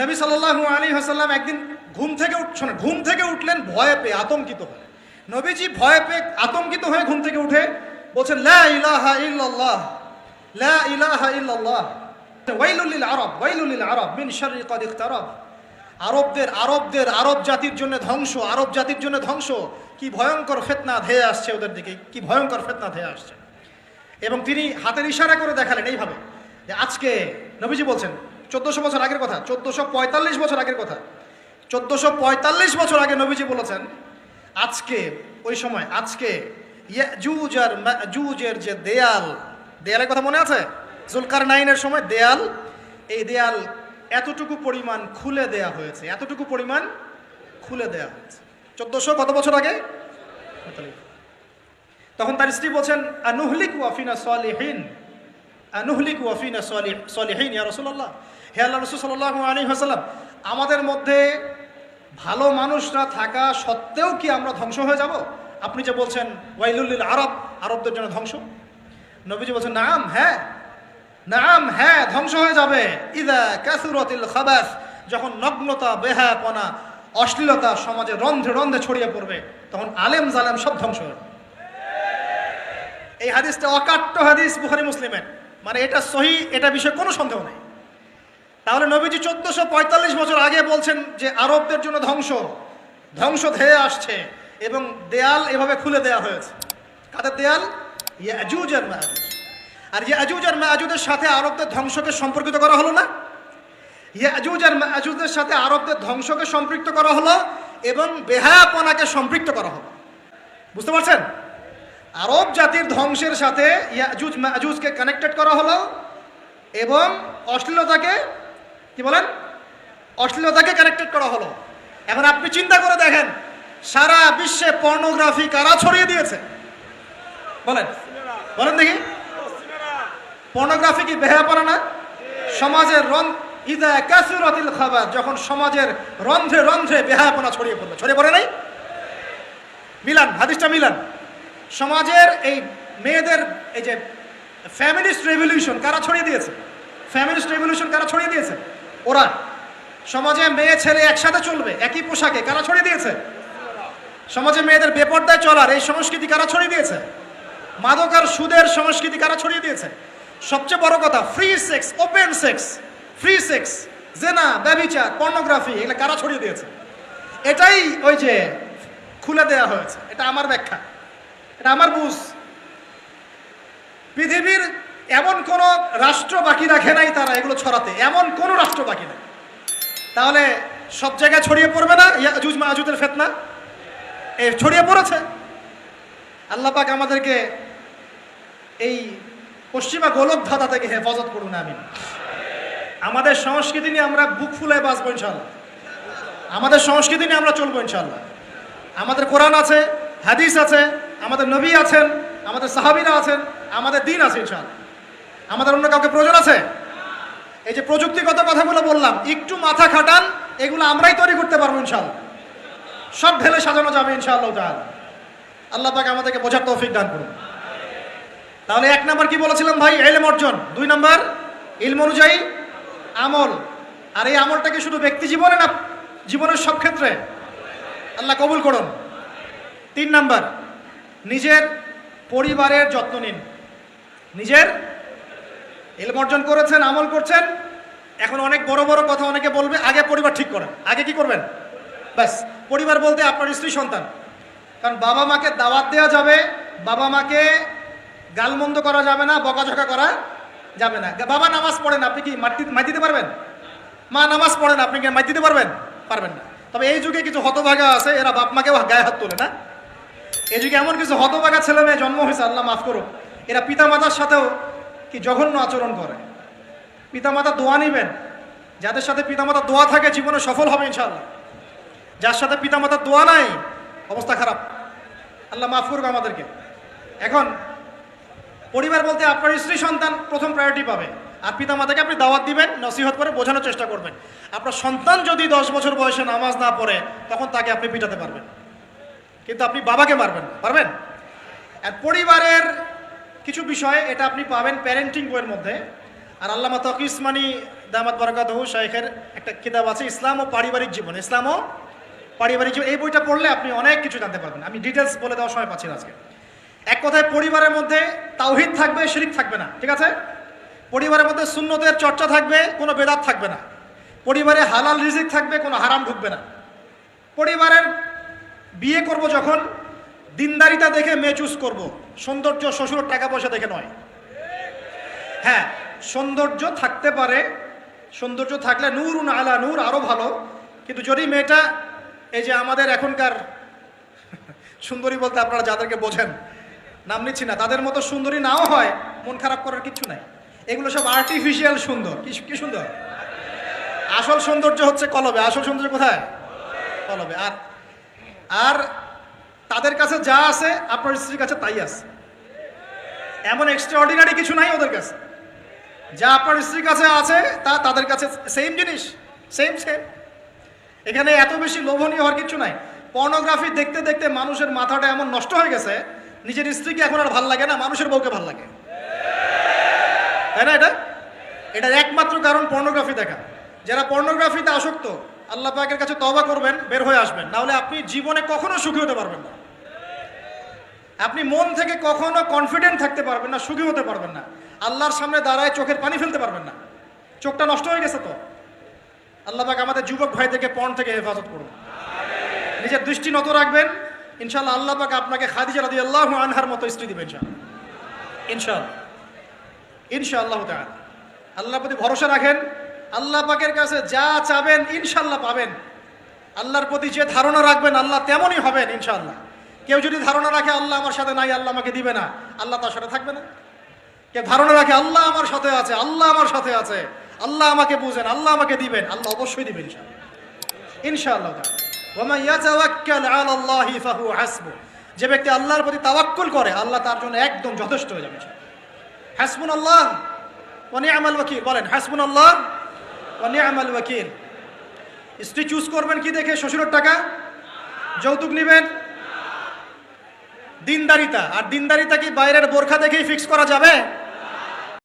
নবী সাল্লাল্লাহু আলাইহি হাসাল্লাম একদিন ঘুম থেকে উঠ শোনেন, ঘুম থেকে উঠলেন, ভয়ে পেয়ে আতঙ্কিত হয়ে নবীজি ভয়ে পেয়ে আতঙ্কিত হয়ে ঘুম থেকে উঠে বলছেন, লা ইলাহা ইল্লাল্লাহ, লা ইলাহা ইল্লাল্লাহ, ওয়াইলুল লিল আরব, ওয়াইলুল লিল আরব, মিন শাররি ইখতারাব আরবদের আরবদের, আরব জাতির জন্য ধ্বংস, আরব জাতির জন্য ধ্বংস। কি ভয়ঙ্কর ফেতনা ধেয়ে আসছে ওদের দিকে, কি ভয়ঙ্কর ফেতনা ধেয়ে আসছে। এবং তিনি হাতের ইশারা করে দেখালেন এইভাবে যে আজকে নবীজি বলছেন চোদ্দশো বছর আগের কথা, চোদ্দশো পঁয়তাল্লিশ বছর আগের কথা। চোদ্দশো পঁয়তাল্লিশ বছর আগে নবীজি বলেছেন, আজকে, ওই সময়, আজকে ইয়াজুজ আর মাজুজের যে দেয়াল, দেয়ালের কথা মনে আছে? জুলকার নাইনের সময় দেয়াল, এই দেয়াল এতটুকু পরিমাণ খুলে দেয়া হয়েছে, এতটুকু পরিমাণ খুলে দেয়া হয়েছে। চোদ্দশো কত বছর আগে? তখন তার স্ত্রী বলছেন, আনুহলিক ওয়াফিনা সলিহীন। আনুহলিক ওয়াফিনা সলিহ, সলিহীন, ইয়া রসুল্লাহ হে আল্লাহ রসুল সাল্লাহ আলী হাসাল্লাম আমাদের মধ্যে ভালো মানুষরা থাকা সত্ত্বেও কি আমরা ধ্বংস হয়ে যাব? আপনি যে বলছেন ওয়াইলুল্লিল আরব, আরবদের জন্য ধ্বংস। নবীজি বলছেন, নাম হ্যাঁ নাম হ্যাঁ ধ্বংস হয়ে যাবে। ইদা কাসুরতিল খাবাস, যখন নগ্নতা, বেহায়াপনা, অশ্লীলতা সমাজে রন্ধ্রে রন্ধ্রে ছড়িয়ে পড়বে, তখন আলেম জালেম সব ধ্বংস হয়ে এই হাদিসটা অকাট্য হাদিস বুখারি মুসলিমের। মানে এটা সহি, এটা বিষয়ে কোনো সন্দেহ নেই। তাহলে নবীজি চোদ্দশো পঁয়তাল্লিশ বছর আগে বলছেন যে আরবদের জন্য ধ্বংস ধ্বংস ধেয়ে আসছে এবং দেয়াল এভাবে খুলে দেয়া হয়েছে। কাদের দেয়াল? ইয়াজুজ আর আর ইয়াজুজ আর মায়াজুজের সাথে আরবদের ধ্বংসকে সম্পর্কিত করা হলো না। ইয়াজুজ আর মায়াজুজের সাথে আরবদের ধ্বংসকে সম্পৃক্ত করা হলো এবং বেহায়াপনাকে সম্পৃক্ত করা হলো। বুঝতে পারছেন? আরব জাতির ধ্বংসের সাথে ইয়াজুজ, মাজুজকে কানেক্টেড করা হলো এবং অশ্লীলতাকে, কি বলেন? অশ্লীলতাকে কানেক্টেড করা হলো। এখন আপনি চিন্তা করে দেখেন, সারা বিশ্বে পর্নোগ্রাফি কারা ছড়িয়ে দিয়েছে? বলেন বলেন দেখি। পর্নোগ্রাফি কি বেহা পড়ে না? সমাজের রন ইদা কাসুরাতিল খাবার, যখন সমাজের রন্ধ্রে রন্ধ্রে বেহায়াপনা ছড়িয়ে পড়ল। ছড়িয়ে পড়ে নাই? মিলান, হাদিসটা মিলান। সমাজের এই মেয়েদের, এই যে ফ্যামিলিস্ট রেভলিউশন কারা ছড়িয়ে দিয়েছে? ফ্যামিলিস্ট রেভলিউশন কারা ছড়িয়ে দিয়েছে? ওরা। সমাজে মেয়ে, ছেলে একসাথে চলবে, একই পোশাকে কারা ছড়িয়ে দিয়েছে? সমাজে মেয়েদের বেপর্দায় চলার এই সংস্কৃতি কারা ছড়িয়ে দিয়েছে? মাদক আর সুদের সংস্কৃতি কারা ছড়িয়ে দিয়েছে? সবচেয়ে বড় কথা free sex open sex free sex জেনা, ব্যবিচার পর্নোগ্রাফি এগুলো কারা ছড়িয়ে দিয়েছে? এটাই ওই যে খুলে দেয়া হয়েছে, এটা আমার ব্যাখ্যা। এটা আমার বুঝ। পৃথিবীর এমন কোন রাষ্ট্র বাকি রাখে নাই তারা এগুলো ছড়াতে। এমন কোন রাষ্ট্র বাকি নেই। তাহলে সব জায়গায় ছড়িয়ে পড়বে না ইয়াজুজ মাজুদের ফেতনা? এ ছড়িয়ে পড়েছে। আল্লাহ পাক আমাদেরকে এই পশ্চিমা গোলক ধাঁধা থেকে হেফাজত করুন আমি আমাদের সংস্কৃতি নিয়ে আমরা বুক ফুলে বাঁচবো ইনশাল্লাহ আমাদের সংস্কৃতি নিয়ে আমরা চলবো ইনশাল্লাহ আমাদের কোরআন আছে, হাদিস আছে আমাদের নবী আছেন, আমাদের সাহাবিরা আছেন, আমাদের দিন আছে ইনশাল্লাহ আমাদের অন্য কাউকে প্রয়োজন আছে? এই যে প্রযুক্তিগত কথাগুলো বললাম, একটু মাথা খাটান, এগুলো আমরাই তৈরি করতে পারব ইনশাল্লাহ সব ঢেলে সাজানো যাবে ইনশাআল্লাহ আল্লাহ পাক আমাদেরকে বোঝার তৌফিক দান করুন। তাহলে এক নাম্বার কি বলেছিলাম ভাই? এলেম অর্জন। দুই নাম্বার, ইলম অনুযায়ী আমল। আর এই আমলটা কি শুধু ব্যক্তি জীবনে না, জীবনের সব ক্ষেত্রে আল্লাহ কবুল করুন। তিন নাম্বার নিজের পরিবারের যত্ন নিন। নিজের এলম অর্জন করেছেন, আমল করছেন। এখন অনেক বড় বড় কথা অনেকে বলবে, আগে পরিবার ঠিক করেন। আগে কি করবেন? ব্যাস, পরিবার বলতে আপনার স্ত্রী, সন্তান। কারণ বাবা মাকে দাওয়াত দেওয়া যাবে, বাবা মাকে গালমন্দ করা যাবে না, বকাঝকা করা যাবে না। বাবা নামাজ পড়েন, আপনি কি মাটি মাই দিতে পারবেন? মা নামাজ পড়েন, আপনি কি মাই দিতে পারবেন? পারবেন না। তবে এই যুগে কিছু হতভাগা আছে, এরা বাপ মাকেও গায়ে হাত তোলে না। এই যুগে এমন কিছু হতভাগা ছেলে মেয়ে জন্ম হয়েছে, আল্লাহ মাফ করুক। এরা পিতামাতার সাথেও কি জঘন্য আচরণ করে। পিতামাতা দোয়া নিবেন। যাদের সাথে পিতামাতার দোয়া থাকে, জীবনে সফল হবে ইনশাআল্লাহ। যার সাথে পিতামাতার দোয়া নাই, অবস্থা খারাপ। আল্লাহ মাফ করবে আমাদেরকে। এখন, পরিবার বলতে আপনার স্ত্রী, সন্তান প্রথম প্রায়োরিটি পাবে। আর পিতামাতাকে আপনি দাওয়াত দিবেন, নসিহত করে বোঝানোর চেষ্টা করবেন। আপনার সন্তান যদি দশ বছর বয়সে নামাজ না পড়ে, তখন তাকে আপনি পিটাতে পারবেন। কিন্তু আপনি বাবাকে মারবেন। পারবেন? আর পরিবারের কিছু বিষয় এটা আপনি পাবেন প্যারেন্টিং বইয়ের মধ্যে। আর আল্লামা তকি ইসমানি দামাত বরকাতহু শাইখের একটা কিতাব আছে, ইসলাম ও পারিবারিক জীবন। ইসলাম ও পারিবারিক জীবন। এই বইটা পড়লে আপনি অনেক কিছু জানতে পারবেন। আমি ডিটেলস বলে দেওয়ার সময় পাচ্ছি আজকে। এক কথায় পরিবারের মধ্যে তাওহিদ থাকবে, শিরিক থাকবে না, ঠিক আছে? পরিবারের মধ্যে সুন্নতের চর্চা থাকবে, কোনো বেদাত থাকবে না। পরিবারে হালাল রিজিক থাকবে, কোনো হারাম ঢুকবে না। পরিবারের বিয়ে করব যখন দিনদারিতা দেখে মেয়ে চুজ করব। সৌন্দর্য শ্বশুর টাকা পয়সা দেখে নয়। হ্যাঁ সৌন্দর্য থাকতে পারে, সৌন্দর্য থাকলে নূর আলা নূর আরও ভালো। কিন্তু যদি মেয়েটা, এই যে আমাদের এখনকার, সুন্দরী বলতে আপনারা যাদেরকে বোঝেন, নাম নিচ্ছি না, তাদের মতো সুন্দরী নাও হয়, মন খারাপ করার কিচ্ছু নাই। এগুলো সব আর্টিফিশিয়াল সুন্দর। কি কি সুন্দর? আসল সৌন্দর্য হচ্ছে কলবে। আসল সৌন্দর্য কোথায়? কলবে। আর আর তাদের কাছে যা আছে, আপনার স্ত্রীর কাছে তাই আছে। এমন এক্সট্রা অর্ডিনারি কিছু নাই ওদের কাছে। যা আপনার স্ত্রীর কাছে আছে, তা তাদের কাছে সেম জিনিস সেম সেম এখানে এত বেশি লোভনীয় হওয়ার কিছু নাই। পর্নোগ্রাফি দেখতে দেখতে মানুষের মাথাটা এমন নষ্ট হয়ে গেছে, নিজের স্ত্রীকে এখন আর ভালো লাগে না, মানুষের বউকে ভালো লাগে। তাই না এটা? এটার একমাত্র কারণ পর্নোগ্রাফি দেখা। যারা পর্নোগ্রাফিতে আসক্ত আল্লাহ পাকের কাছে তবা করবেন, বের হয়ে আসবেন। নাহলে আপনি জীবনে কখনো সুখী হতে পারবেন না। আপনি মন থেকে কখনো কনফিডেন্ট থাকতে পারবেন না, সুখী হতে পারবেন না। আল্লাহর সামনে দাঁড়ায় চোখের পানি ফেলতে পারবেন না। চোখটা নষ্ট হয়ে গেছে তো। আল্লাহ পাক আমাদের যুবক ভাই থেকে, পণ থেকে হেফাজত করুন। নিজের দৃষ্টি নত রাখবেন। ইনশাল্লাহ আল্লাহ পাক আপনাকে খাদিজা রাদি আল্লাহ আনহার মতো স্ত্রী দিবেন ইনশাল্লাহ ইনশাআল্লাহ। তাআলা। আল্লাহ প্রতি ভরসা রাখেন। আল্লাহ পাকের কাছে যা চাবেন ইনশাল্লাহ পাবেন। আল্লাহর প্রতি যে ধারণা রাখবেন, আল্লাহ তেমনই হবেন ইনশাল্লাহ কেউ যদি ধারণা রাখে, আল্লাহ আমার সাথে নাই, আল্লাহ আমাকে দিবে না, আল্লাহ তার সাথে থাকবে না। কেউ ধারণা রাখে, আল্লাহ আমার সাথে আছে, আল্লাহ আমার সাথে আছে, আল্লাহ আমাকে বুঝেন, আল্লাহ আমাকে দিবেন, আল্লাহ অবশ্যই দিবেন ইনশাআল্লাহ। ইনশাআল্লাহ। যে ব্যক্তি আল্লাহর প্রতি তাওয়াক্কুল করে, আল্লাহ তার জন্য একদম যথেষ্ট হয়ে যাবে হাসবুন আল্লাহ নি'মাল ওয়াকিল। বলেন হাসবুন আল্লাহ ওয়া নি'মাল ওয়াকিল। স্ত্রী চুজ করবেন কি দেখে? শ্বশুরের টাকা? যৌতুক নেবেন? দিনদারিতা। আর দিনদারিতা কি বাইরের বোরখা দেখেই ফিক্স করা যাবে?